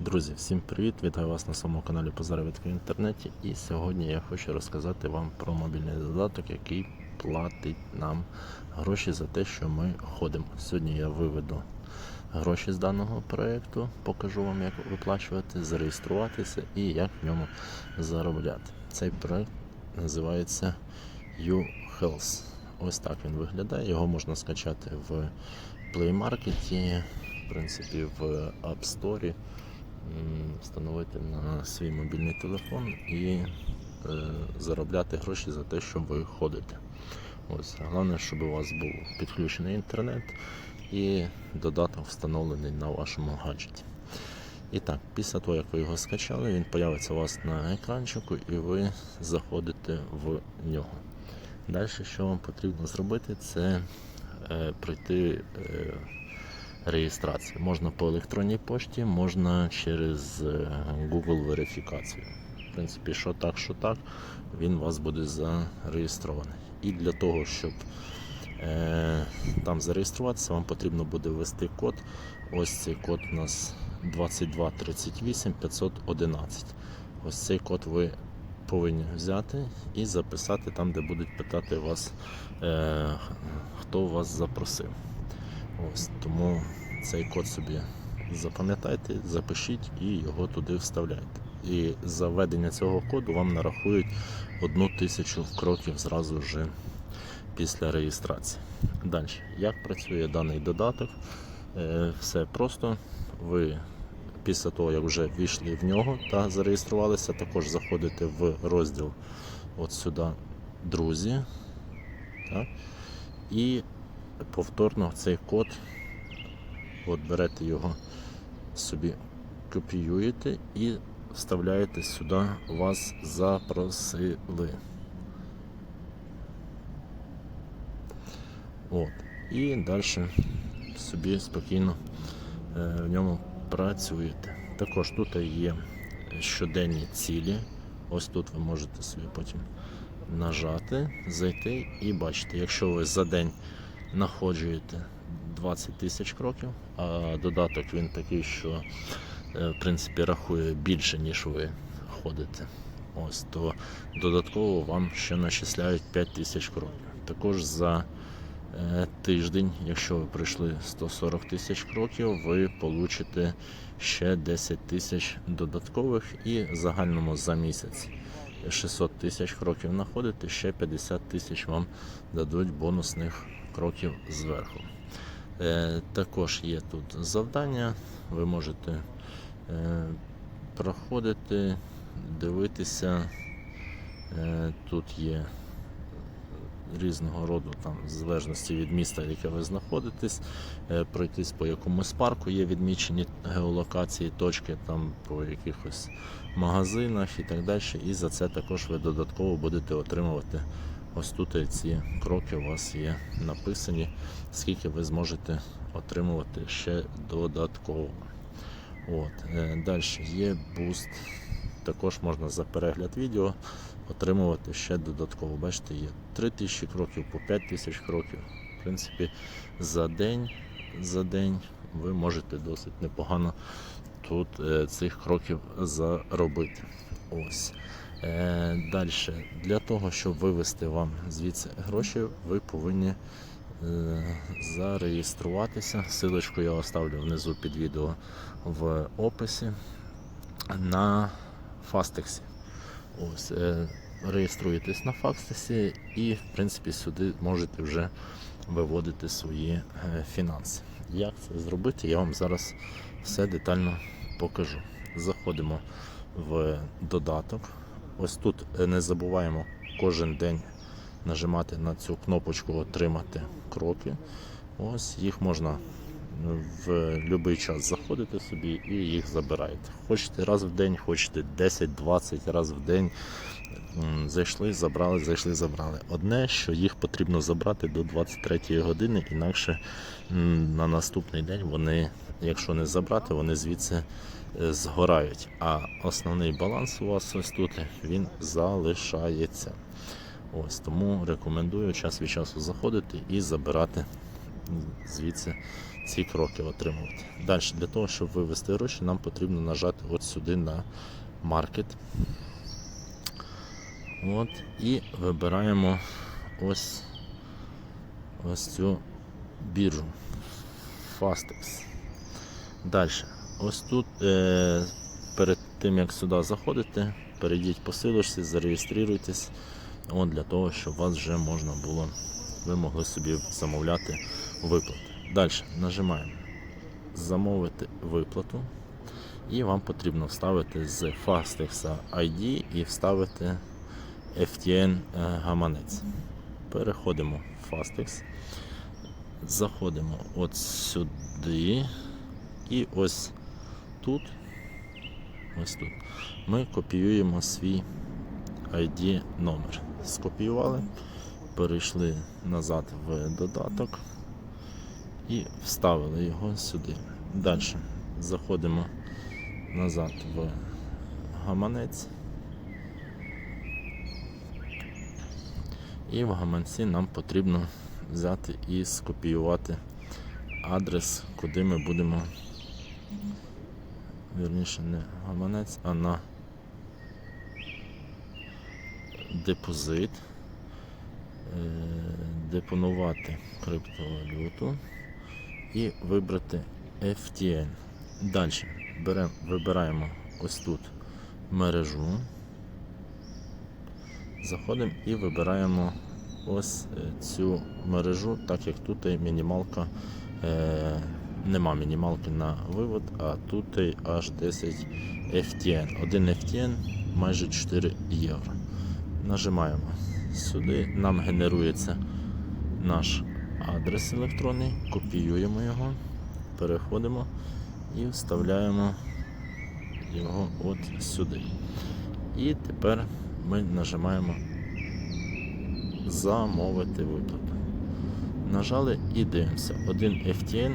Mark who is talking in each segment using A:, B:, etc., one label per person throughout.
A: Друзі, всім привіт! Вітаю вас на своєму каналі по заробітку в інтернеті. І сьогодні я хочу розказати вам про мобільний додаток, який платить нам гроші за те, що ми ходимо. Сьогодні я виведу гроші з даного проєкту, покажу вам, як виплачувати, зареєструватися і як в ньому заробляти. Цей проєкт називається YouHealth. Ось так він виглядає. Його можна скачати в Play Market, в принципі, в App Store встановити на свій мобільний телефон і е, заробляти гроші за те, що ви ходите. Ось, головне, щоб у вас був підключений інтернет і додаток встановлений на вашому гаджеті. І так, після того, як ви його скачали, він появиться у вас на екранчику і ви заходите в нього. Далі, що вам потрібно зробити, це е, пройти е, реєстрацію. Можна по електронній пошті, можна через е, Google верифікацію. В принципі, що так, що так, він у вас буде зареєстрований. І для того, щоб е, там зареєструватися, вам потрібно буде ввести код. Ось цей код у нас 2238 511. Ось цей код ви повинні взяти і записати там, де будуть питати вас, е, хто вас запросив. Ось тому цей код собі запам'ятайте, запишіть і його туди вставляйте. І за введення цього коду вам нарахують одну тисячу кроків зразу вже після реєстрації. Далі, як працює даний додаток? Е, Все просто. Ви після того, як вже війшли в нього та зареєструвалися, також заходите в розділ от сюди Друзі. Так? І повторно цей код, от берете його собі, копіюєте і вставляєте сюди, вас запросили. От. І далі собі спокійно е, в ньому працюєте. Також тут є щоденні цілі. Ось тут ви можете собі потім нажати, зайти і бачите, якщо ви за день находжуєте 20 тисяч кроків, а додаток він такий, що е, в принципі рахує більше, ніж ви ходите. Ось то додатково вам ще начисляють 5 тисяч кроків. Також за е, тиждень, якщо ви пройшли 140 тисяч кроків, ви получите ще 10 тисяч додаткових і загальному за місяць 600 тисяч кроків знаходите, ще 50 тисяч вам дадуть бонусних кроків зверху. Е, також є тут завдання, ви можете е, проходити, дивитися. Е, тут є різного роду, там, залежності від міста, яке ви знаходитесь, е, пройтись по якомусь парку, є відмічені геолокації, точки там по якихось магазинах і так далі. І за це також ви додатково будете отримувати. Ось тут ці кроки у вас є написані, скільки ви зможете отримувати ще додатково. От. е, Далі є буст. Також можна за перегляд відео отримувати ще додатково. Бачите, є 3 тисячі кроків по 5 тисяч кроків. В принципі, за день, за день ви можете досить непогано тут е, цих кроків заробити. Ось. Е, Далі, для того, щоб вивести вам звідси гроші, ви повинні е, зареєструватися. Силочку я оставлю внизу під відео в описі на Фастексі. Ось, е, реєструєтесь на Фастексі і, в принципі, сюди можете вже виводити свої е, фінанси. Як це зробити, я вам зараз все детально покажу. Заходимо в додаток. Ось тут е, не забуваємо кожен день нажимати на цю кнопочку Отримати кроки. Ось їх можна в будь-який час заходити собі і їх забираєте. Хочете раз в день, хочете 10-20 раз в день. Зайшли, забрали, зайшли, забрали. Одне, що їх потрібно забрати до 23 години, інакше на наступний день вони, якщо не забрати, вони звідси е, згорають. А основний баланс у вас ось тут він залишається. Ось тому рекомендую час від часу заходити і забирати звідси ці кроки отримувати. Далі, для того, щоб вивести гроші, нам потрібно нажати от сюди на маркет. От, і вибираємо ось, ось цю біржу Fastex. Далі. Ось тут е, перед тим як сюди заходите, перейдіть по силочці, зареєструйтесь. От для того, щоб вас вже можна було, ви могли собі замовляти виплати. Далі нажимаємо замовити виплату. І вам потрібно вставити з Fastex ID і вставити FTN е, гаманець. Переходимо в Fastex, заходимо от сюди і ось тут, ось тут ми копіюємо свій ID номер. Скопіювали, перейшли назад в додаток і вставили його сюди. Далі заходимо назад в гаманець. І в гаманці нам потрібно взяти і скопіювати адрес, куди ми будемо. Вірніше не гаманець, а на депозит. Е, Депонувати криптовалюту і вибрати FTN. Далі берем, вибираємо ось тут мережу. Заходимо і вибираємо ось е, цю мережу, так як тут мінімалка, е, нема мінімалки на вивод, а тут аж 10 FTN. Один FTN майже 4 євро. Нажимаємо сюди, нам генерується наш адрес електронний, копіюємо його, переходимо і вставляємо його от сюди. І тепер ми нажимаємо замовити виплату. Нажали і дивимося. Один FTN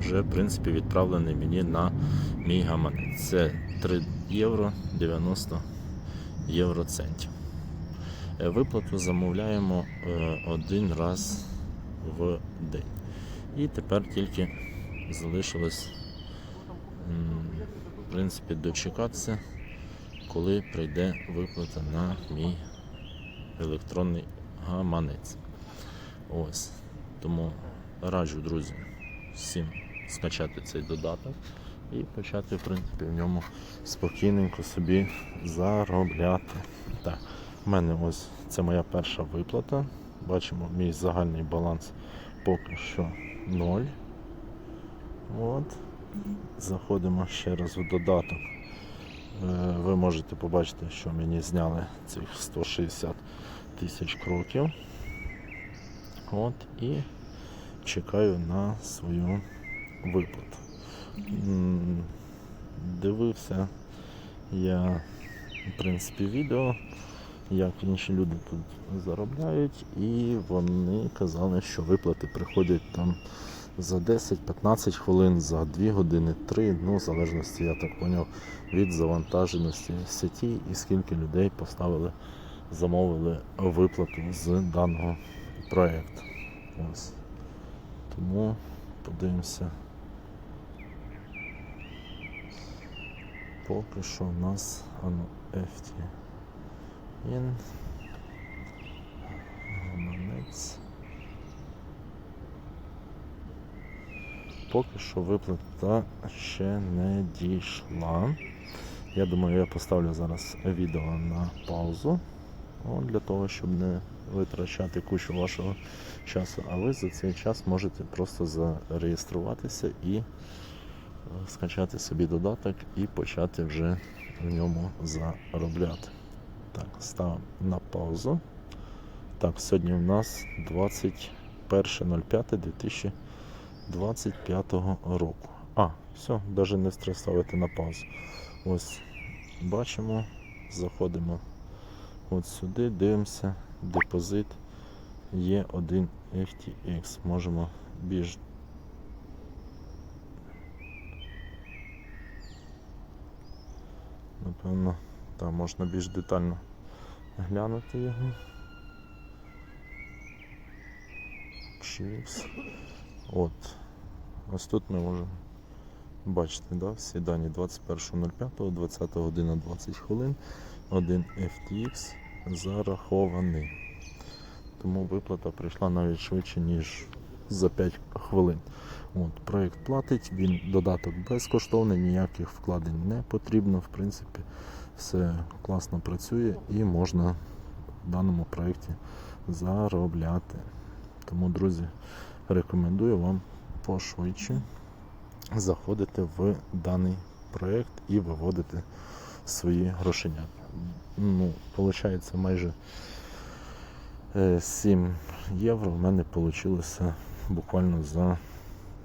A: вже в принципі відправлений мені на мій гаманець. Це 3 євро 90 євроцентів. Е, Виплату замовляємо е, один раз в день. І тепер тільки залишилось в принципі, дочекатися, коли прийде виплата на мій електронний гаманець. Ось. Тому раджу, друзі, всім скачати цей додаток і почати, в принципі, в ньому спокійненько собі заробляти. Так, в мене ось це моя перша виплата. Бачимо, мій загальний баланс поки що 0. От. Заходимо ще раз в додаток. Е, Ви можете побачити, що мені зняли цих 160 тисяч кроків. От і чекаю на свою виплату. Дивився я, в принципі, відео, як інші люди тут заробляють, і вони казали, що виплати приходять там за 10-15 хвилин, за 2 години, 3, ну, в залежності, я так поняв, від завантаженості сеті і скільки людей поставили, замовили виплату з даного проєкту. Тому подивимося. Поки що у нас ану FTN. Гаманець. Поки що виплата ще не дійшла. Я думаю, я поставлю зараз відео на паузу. О, для того, щоб не витрачати кучу вашого часу. А ви за цей час можете просто зареєструватися і е, скачати собі додаток і почати вже в ньому заробляти. Так, ставимо на паузу. Так, сьогодні у нас 21.05.2025 року. А, все, навіть не треба ставити на паузу. Ось бачимо, заходимо от сюди, дивимося, депозит є 1 FTX. Можемо більш Напевно, там можна більш детально глянути його. FTX. От. Ось тут ми можемо бачити, да, всі дані 21.05, 20 година 20 хвилин. Один FTX зарахований. Тому виплата прийшла навіть швидше, ніж за 5 хвилин. От, проєкт платить, він додаток безкоштовний, ніяких вкладень не потрібно. В принципі, все класно працює і можна в даному проєкті заробляти. Тому, друзі, рекомендую вам пошвидше заходити в даний проєкт і виводити свої грошення. Ну, виходить, майже е, 7 євро в мене вийшло буквально за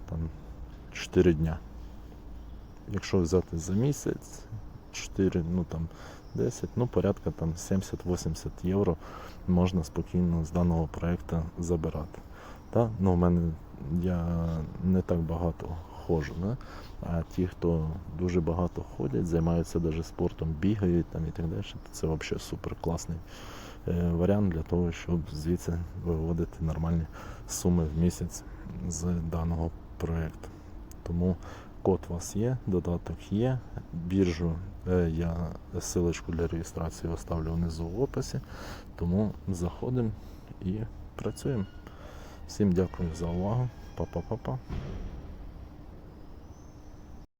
A: там, 4 дня. Якщо взяти за місяць 4, ну там 10, ну порядка там 70-80 євро можна спокійно з даного проєкту забирати. Та? Ну, у мене я не так багато ходжу, да? а ті, хто дуже багато ходять, займаються даже спортом, бігають там і так далі, то це взагалі супер класний е, варіант для того, щоб звідси виводити нормальні суми в місяць з даного проєкту. Тому код у вас є, додаток є. Біржу е, я силочку для реєстрації оставлю внизу в описі. Тому заходимо і працюємо. Всім дякую за увагу. Па-па-па-па.